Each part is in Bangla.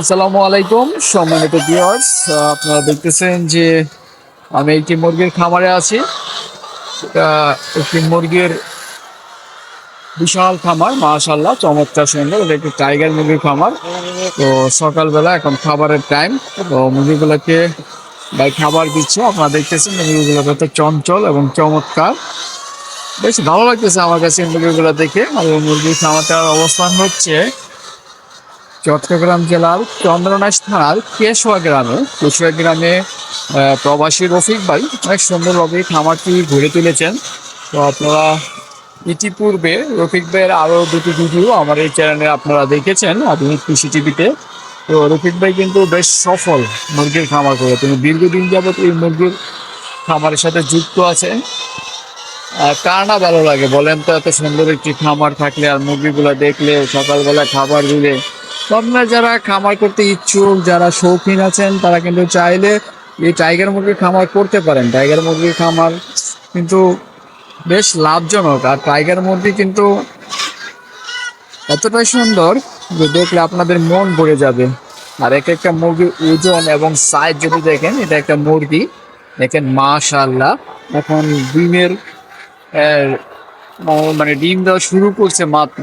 আসসালামু আলাইকুম, সম্মানিত ভিউয়ার্স আপনারা দেখতেছেন যে আমি একটি মুরগির খামারে আছি। একটি মুরগির বিশাল খামার মাশাল্লাহ চমৎকার সুন্দর, এটা একটি টাইগার মুরগির খামার। তো সকালবেলা এখন খাবারের টাইম তো মুরগিগুলোকে ভাই খাবার দিচ্ছে। আপনারা দেখতেছেন মুরগিগুলো কত চঞ্চল এবং চমৎকার। বেশ ভালো লাগতেছে আমার কাছে মুরগিগুলো দেখে, আর মুরগির খামারটার অবস্থান হচ্ছে চট্টগ্রাম জেলার চন্দ্রনাশ থানার কেশোয়া গ্রামে। কেশোয়া গ্রামে প্রবাসী রফিক ভাই অনেক সুন্দরভাবে খামারটি ঘুরে তুলেছেন। তো আপনারা ইতিপূর্বে রফিক ভাইয়ের আরও দুটি ভিডিও আমার এই চ্যানেলে আপনারা দেখেছেন আধুনিক কৃষি টিভিতে। তো রফিক ভাই কিন্তু বেশ সফল মুরগির খামার করে। তিনি দীর্ঘদিন যাবত এই মুরগির খামারের সাথে যুক্ত আছেন। কার না ভালো লাগে বলেন তো, এত সুন্দর একটি খামার থাকলে আর মুরগিগুলো দেখলে সকালবেলা খাবার দিলে আপনারা যারা খামার করতে ইচ্ছুক, যারা শৌখিন আছেন, তারা কিন্তু চাইলে এই টাইগার মুরগির খামার করতে পারেন। টাইগার মুরগির খামার কিন্তু বেশ লাভজনক। আর টাইগার মুরগি কিন্তু এতটাই সুন্দর যে দেখলে আপনাদের মন ভরে যাবে। আর এক একটা মুরগির ওজন এবং সাইজ যদি দেখেন, এটা একটা মুরগি। দেখেন মাশাল্লাহ এখন ডিমের মানে ডিম দেওয়া শুরু করছে মাত্র।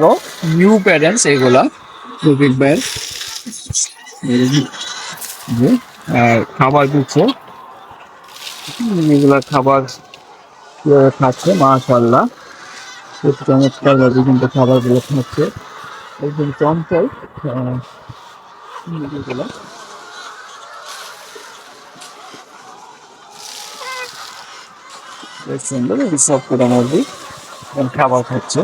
নিউ প্যারেন্টস এগুলা। রফিক ভাইয়ের। আর খাবার দিচ্ছে। এগুলা খাবার কীভাবে খাচ্ছে? মাশাল্লাহ খুব চমৎকার ভাবে কিন্তু খাবারগুলো খাচ্ছে। একদম চঞ্চল মুরগিগুলো। সুন্দর সব পুরো মুরগি খাবার খাচ্ছে।